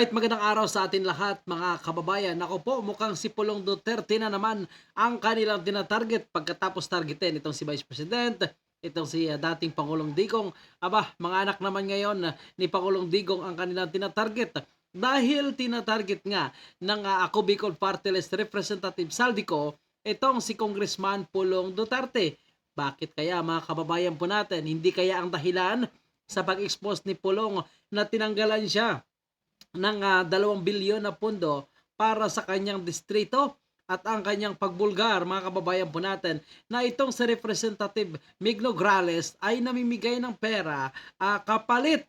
Alright, magandang araw sa atin lahat mga kababayan. Ako po, mukhang si Pulong Duterte na naman ang kanilang tinatarget pagkatapos targetin itong si Vice President, itong si uh, dating Pangulong Digong. Aba, mga anak naman ngayon uh, ni Pangulong Digong ang kanilang tinatarget. Dahil tinatarget nga ng uh, Ako Bicol Party List Representative Saldico, itong si Congressman Pulong Duterte. Bakit kaya mga kababayan po natin, hindi kaya ang dahilan sa pag-expose ni Pulong na tinanggalan siya ng uh, 2 bilyon na pondo para sa kanyang distrito at ang kanyang pagbulgar mga kababayan po natin na itong si Representative Migno Grales ay namimigay ng pera uh, kapalit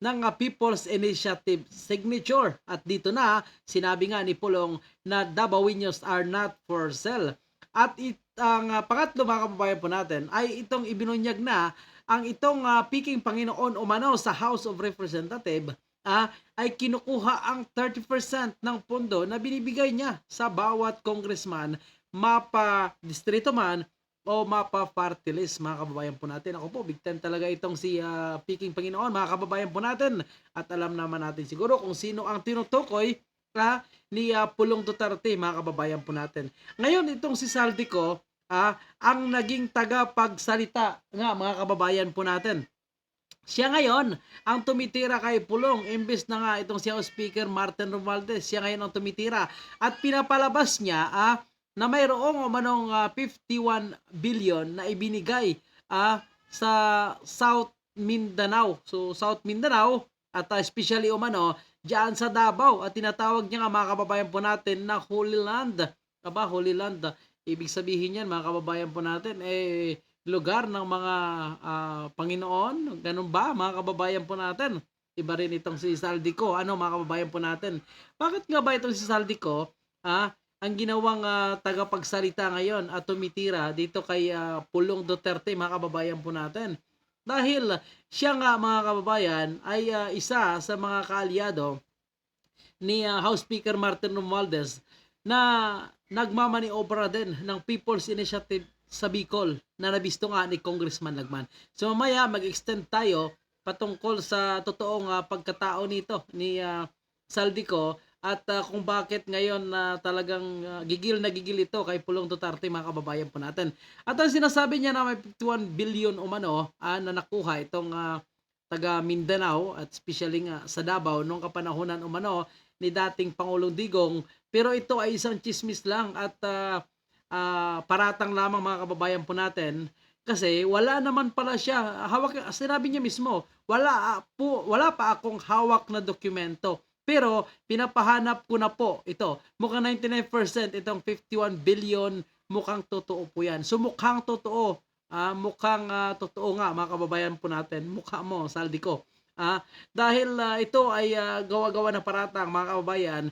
ng uh, People's Initiative signature. At dito na sinabi nga ni Pulong na Dabawinyos are not for sale. At ang uh, pangatlo mga kababayan po natin ay itong ibinunyag na ang itong uh, Peking Panginoon umano sa House of Representative ah, ay kinukuha ang 30% ng pondo na binibigay niya sa bawat congressman, mapa distrito man o mapa party list mga kababayan po natin. Ako po, big time talaga itong si uh, Peking Panginoon mga kababayan po natin. At alam naman natin siguro kung sino ang tinutukoy ah, ni uh, Pulong Duterte mga kababayan po natin. Ngayon itong si Saldico ah, ang naging tagapagsalita nga mga kababayan po natin siya ngayon ang tumitira kay Pulong imbes na nga itong si House Speaker Martin Romualdez. Siya ngayon ang tumitira at pinapalabas niya ah, na mayroong umanong ah, 51 billion na ibinigay ah, sa South Mindanao. So South Mindanao at uh, especially umano diyan sa Davao at tinatawag niya nga mga kababayan po natin na Holy Land. Aba, Holy Land. Ibig sabihin yan mga kababayan po natin eh lugar ng mga uh, Panginoon. Ganun ba mga kababayan po natin? Iba rin itong si Saldico. Ano mga kababayan po natin? Bakit nga ba itong si Saldico? Ah, ang ginawang uh, tagapagsalita ngayon at tumitira dito kay uh, Pulong Duterte mga kababayan po natin. Dahil siya nga mga kababayan ay uh, isa sa mga kaalyado ni uh, House Speaker Martin Romualdez na nagmamaniobra din ng People's Initiative sa Bicol na nabisto nga ni Congressman Lagman. So mamaya mag-extend tayo patungkol sa totoong uh, pagkatao nito ni uh, Saldico at uh, kung bakit ngayon na uh, talagang uh, gigil na gigil ito kay Pulong Duterte mga kababayan po natin. At ang sinasabi niya na may 51 billion umano uh, na nakuha itong uh, taga Mindanao at especially nga sa Davao nung kapanahonan umano ni dating Pangulong Digong pero ito ay isang chismis lang at uh, uh, paratang lamang mga kababayan po natin kasi wala naman pala siya. Hawak sinabi niya mismo wala po wala pa akong hawak na dokumento. Pero pinapahanap ko na po ito. Mukhang 99% itong 51 billion mukhang totoo po yan. So mukhang totoo. Uh, mukhang uh, totoo nga mga kababayan po natin. Mukha mo saldi ko. Uh, dahil uh, ito ay uh, gawa-gawa na paratang mga kababayan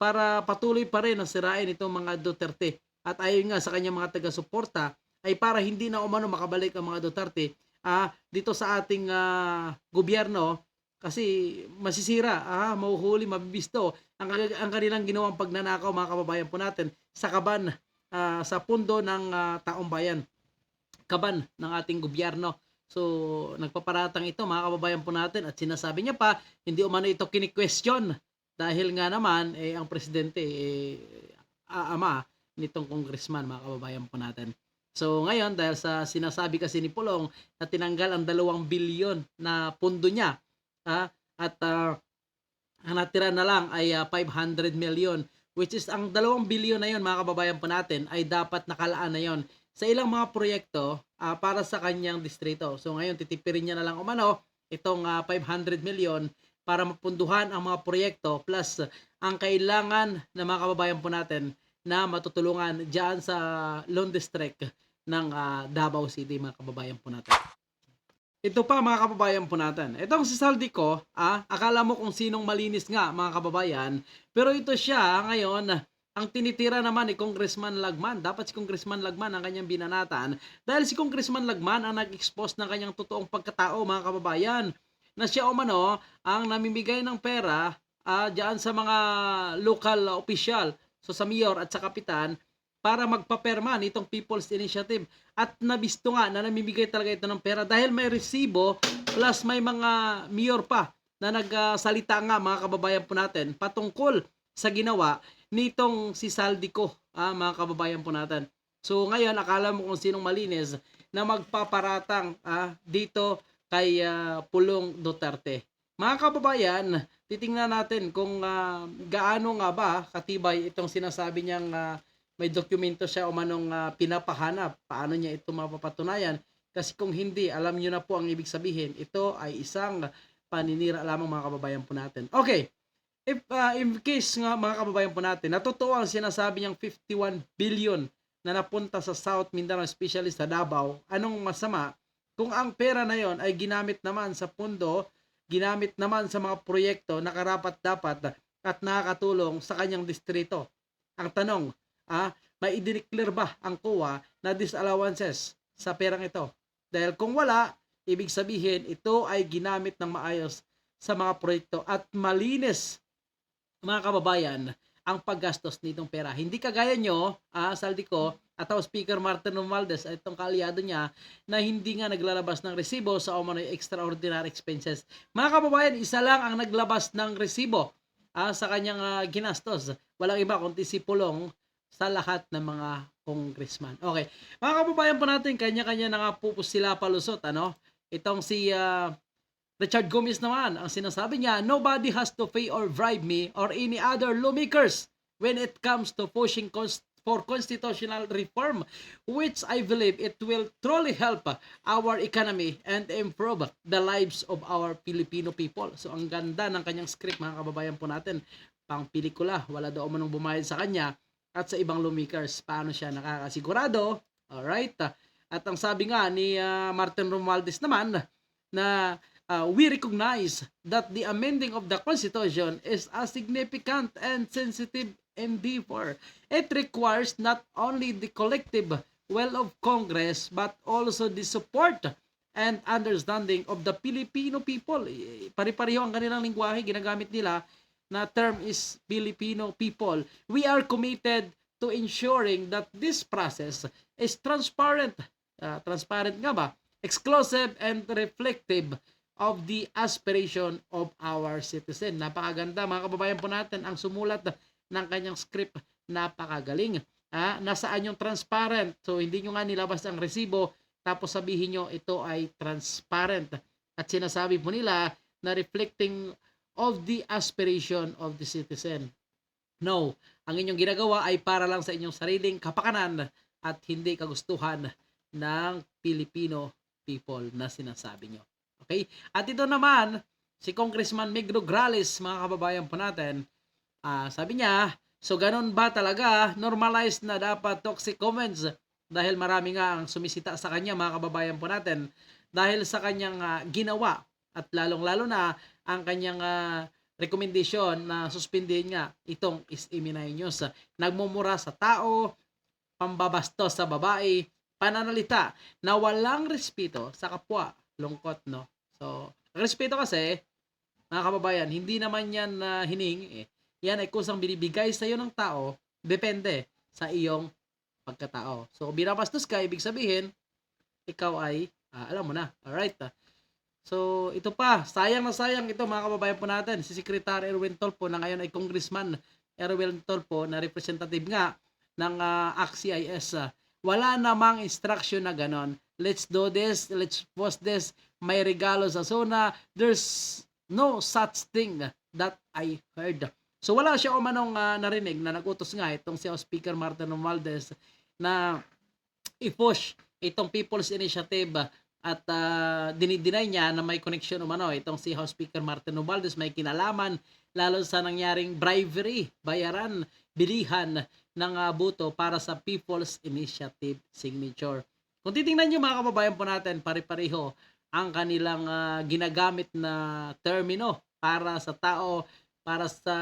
para patuloy pa rin ang sirain itong mga Duterte at ayon nga sa kanyang mga taga-suporta ay para hindi na umano makabalik ang mga Duterte ah, dito sa ating ah, gobyerno kasi masisira, ah, mahuhuli, mabibisto ang, ang kanilang ginawang pagnanakaw mga kababayan po natin sa kaban ah, sa pundo ng ah, taong bayan kaban ng ating gobyerno. So, nagpaparatang ito mga kababayan po natin at sinasabi niya pa, hindi umano ito kini-question dahil nga naman eh, ang presidente eh, ama nitong congressman mga kababayan po natin. So ngayon dahil sa sinasabi kasi ni Pulong na tinanggal ang dalawang bilyon na pundo niya ah, at uh, ang natira na lang ay ah, 500 million which is ang dalawang bilyon na yon mga kababayan po natin ay dapat nakalaan na yon sa ilang mga proyekto uh, para sa kanyang distrito. So ngayon titipirin niya na lang umano itong uh, 500 million para mapunduhan ang mga proyekto plus ang kailangan ng mga kababayan po natin na matutulungan diyan sa Lone District ng uh, Davao City mga kababayan po natin. Ito pa mga kababayan po natin. Itong si Saldico, ah, akala mo kung sinong malinis nga mga kababayan, pero ito siya ngayon ang tinitira naman ni Congressman Lagman. Dapat si Congressman Lagman ang kanyang binanatan dahil si Congressman Lagman ang nag-expose ng kanyang totoong pagkatao mga kababayan na siya umano ang namimigay ng pera uh, diyan sa mga local official so sa mayor at sa kapitan, para magpaperma nitong People's Initiative. At nabisto nga na namimigay talaga ito ng pera dahil may resibo plus may mga mayor pa na nagsalita nga mga kababayan po natin patungkol sa ginawa nitong si Saldico, ah, mga kababayan po natin. So ngayon akala mo kung sinong malinis na magpaparatang ah, dito kay ah, Pulong Duterte. Mga kababayan, titingnan natin kung ah, gaano nga ba katibay itong sinasabi niyang ah, may dokumento siya o manong ah, pinapahanap. Paano niya ito mapapatunayan? Kasi kung hindi, alam niyo na po ang ibig sabihin. Ito ay isang paninira lamang mga kababayan po natin. Okay, if uh, in case nga mga kababayan po natin, natotoo ang sinasabi niyang 51 billion na napunta sa South Mindanao, especially sa Davao, anong masama kung ang pera na yon ay ginamit naman sa pundo, ginamit naman sa mga proyekto na karapat dapat at nakakatulong sa kanyang distrito. Ang tanong, ah, may i-declare ba ang COA na disallowances sa perang ito? Dahil kung wala, ibig sabihin ito ay ginamit ng maayos sa mga proyekto at malinis mga kababayan ang paggastos nitong pera. Hindi kagaya nyo, ah, saldi ko, at ako Speaker Martin Romualdez, itong kaalyado niya, na hindi nga naglalabas ng resibo sa umano'y extraordinary expenses. Mga kababayan, isa lang ang naglabas ng resibo ah, sa kanyang ah, ginastos. Walang iba kundi si Pulong sa lahat ng mga congressman. Okay. Mga kababayan po natin, kanya-kanya na nga po sila palusot. Ano? Itong si ah, Richard Gomez naman, ang sinasabi niya, nobody has to pay or bribe me or any other lawmakers when it comes to pushing cons- for constitutional reform, which I believe it will truly help our economy and improve the lives of our Filipino people. So ang ganda ng kanyang script mga kababayan po natin, pang pelikula, wala daw manong bumayad sa kanya at sa ibang lawmakers. Paano siya nakakasigurado? Alright. At ang sabi nga ni ah, Martin Romualdez naman na uh, we recognize that the amending of the Constitution is a significant and sensitive endeavor. It requires not only the collective will of Congress but also the support and understanding of the Filipino people. Eh, Pari-pareho ang kanilang lingwahe, ginagamit nila na term is Filipino people. We are committed to ensuring that this process is transparent. Ah, transparent nga ba? Exclusive and reflective of the aspiration of our citizen. Napakaganda mga kababayan po natin ang sumulat ng kanyang script. Napakagaling. Ha? Nasaan yung transparent? So hindi nyo nga nilabas ang resibo tapos sabihin nyo ito ay transparent. At sinasabi po nila na reflecting of the aspiration of the citizen. No, ang inyong ginagawa ay para lang sa inyong sariling kapakanan at hindi kagustuhan ng Filipino people na sinasabi nyo. Okay? At ito naman, si Congressman Migro Grales, mga kababayan po natin, ah, sabi niya, so ganun ba talaga normalized na dapat toxic comments dahil marami nga ang sumisita sa kanya mga kababayan po natin dahil sa kanyang ah, ginawa at lalong-lalo na ang kanyang ah, recommendation na suspindihin nga itong is Iminay News. Nagmumura sa tao, pambabastos sa babae, pananalita na walang respeto sa kapwa. Lungkot, no? So, respeto kasi, mga kababayan, hindi naman yan na hiningi eh. Yan ay kusang binibigay sa iyo ng tao, depende sa iyong pagkatao. So, binabastos ka, ibig sabihin, ikaw ay, ah, alam mo na, alright. ah. So, ito pa, sayang na sayang ito mga kababayan po natin. Si Secretary Erwin Tolpo na ngayon ay Congressman Erwin Tolpo na representative nga ng uh, ah. Wala namang instruction na ganon. Let's do this, let's post this, may regalo sa zona. There's no such thing that I heard. So wala siya o manong ah, narinig na nagutos nga itong si Speaker Martin Romualdez na i-push itong People's Initiative at uh, dinideny niya na may connection umano itong si House Speaker Martin Romualdez may kinalaman lalo sa nangyaring bribery, bayaran, bilihan ng uh, buto para sa People's Initiative signature. Kung titingnan niyo mga kababayan po natin, pare-pareho ang kanilang ah, ginagamit na termino para sa tao, para sa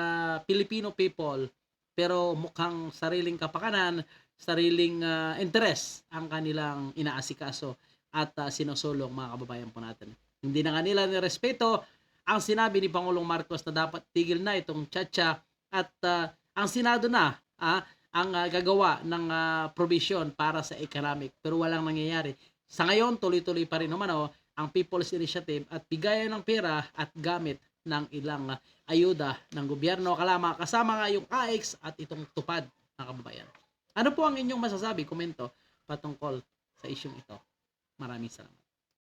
Filipino people, pero mukhang sariling kapakanan, sariling ah, interes ang kanilang inaasikaso at ah, sinusulong mga kababayan po natin. Hindi na nga nila nirespeto ang sinabi ni Pangulong Marcos na dapat tigil na itong tsatsya at ah, ang Senado na ah, ang ah, gagawa ng ah, provision para sa economic pero walang nangyayari. Sa ngayon, tuloy-tuloy pa rin naman oh, ang People's Initiative at bigayan ng pera at gamit ng ilang ah, ayuda ng gobyerno kalama kasama nga yung AX at itong tupad mga kababayan. Ano po ang inyong masasabi? Komento patungkol sa isyong ito. Maraming salamat.